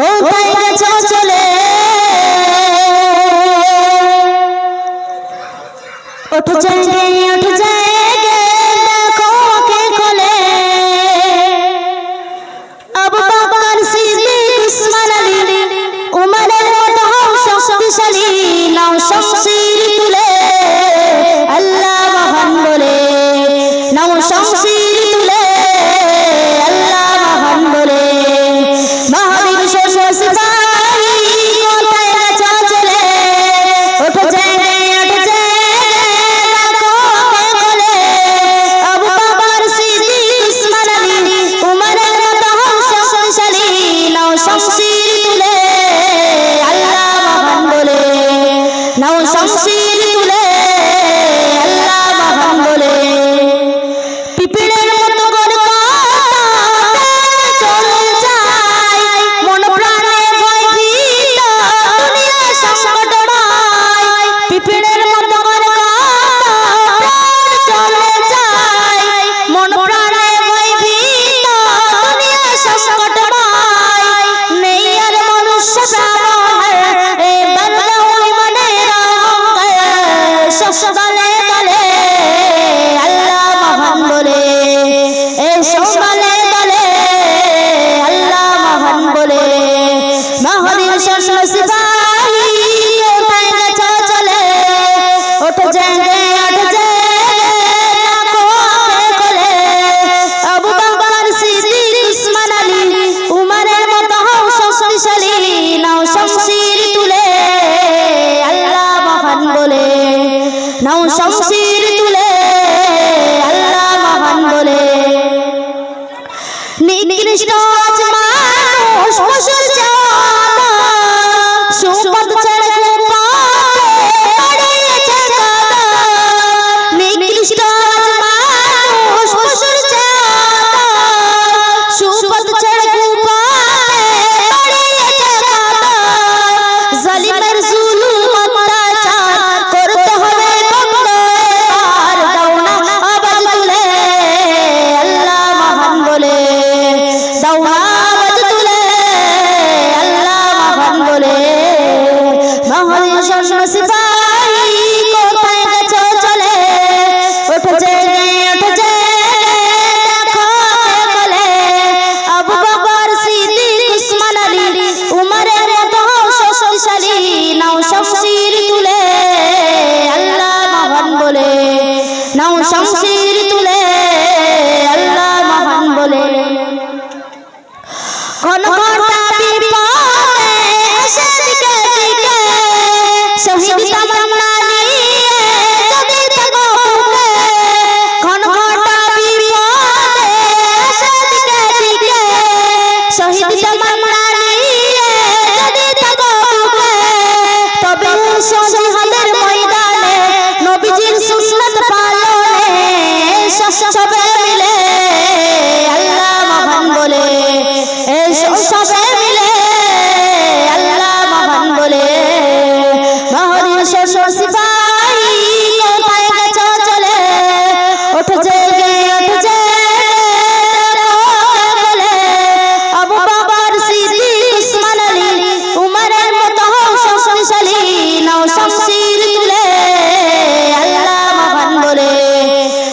কোথায় গেছ চলে? ওঠ যায় গে ওঠ যায় গে দেখো কে কোলে। আবু বাবার সিদ্দিক শক্তিশালী নাও শমস কৃষ্ণ আজ মানুষ পশুর জানা সুপদ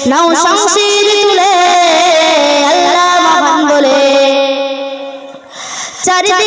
নাও শমশির তুলে আল্লাহ মহান বলে। চারিদিকে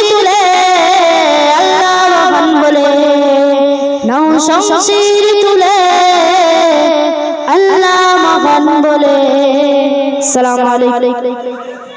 বলেন বলে সালাম আলাইকুম।